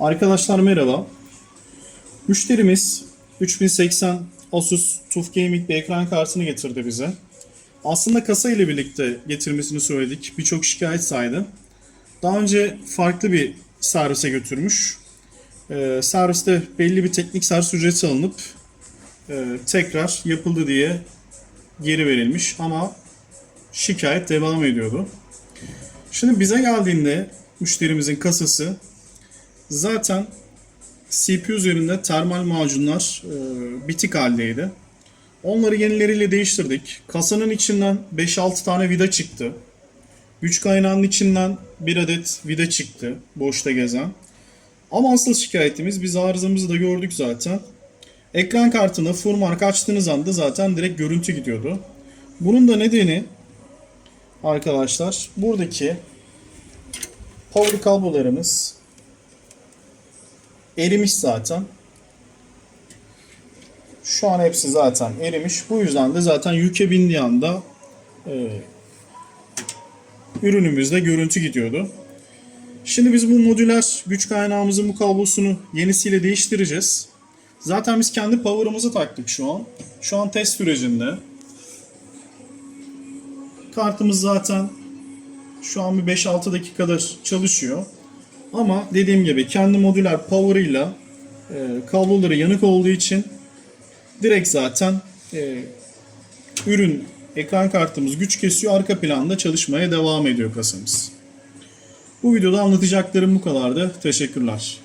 Arkadaşlar merhaba. Müşterimiz 3080 Asus TUF Gaming bir ekran kartını getirdi bize. Aslında kasa ile birlikte getirmesini söyledik. Birçok şikayet saydı. Daha önce farklı bir servise götürmüş. Ee, serviste belli bir teknik servis ücreti alınıp e, tekrar yapıldı diye geri verilmiş ama şikayet devam ediyordu. Şimdi bize geldiğinde müşterimizin kasası zaten CPU üzerinde termal macunlar e, bitik haldeydi. Onları yenileriyle değiştirdik. Kasanın içinden 5-6 tane vida çıktı. Güç kaynağının içinden bir adet vida çıktı boşta gezen. Ama asıl şikayetimiz biz arızamızı da gördük zaten. Ekran kartını Furmark açtığınız anda zaten direkt görüntü gidiyordu. Bunun da nedeni arkadaşlar buradaki power kablolarımız erimiş zaten. Şu an hepsi zaten erimiş. Bu yüzden de zaten yüke bindiği anda e, ürünümüzde görüntü gidiyordu. Şimdi biz bu modüler güç kaynağımızın bu kablosunu yenisiyle değiştireceğiz. Zaten biz kendi power'ımızı taktık şu an. Şu an test sürecinde. Kartımız zaten şu an bir 5-6 dakikadır çalışıyor. Ama dediğim gibi kendi modüler power'ıyla e, kabloları yanık olduğu için direkt zaten e, ürün ekran kartımız güç kesiyor. Arka planda çalışmaya devam ediyor kasamız. Bu videoda anlatacaklarım bu kadardı. Teşekkürler.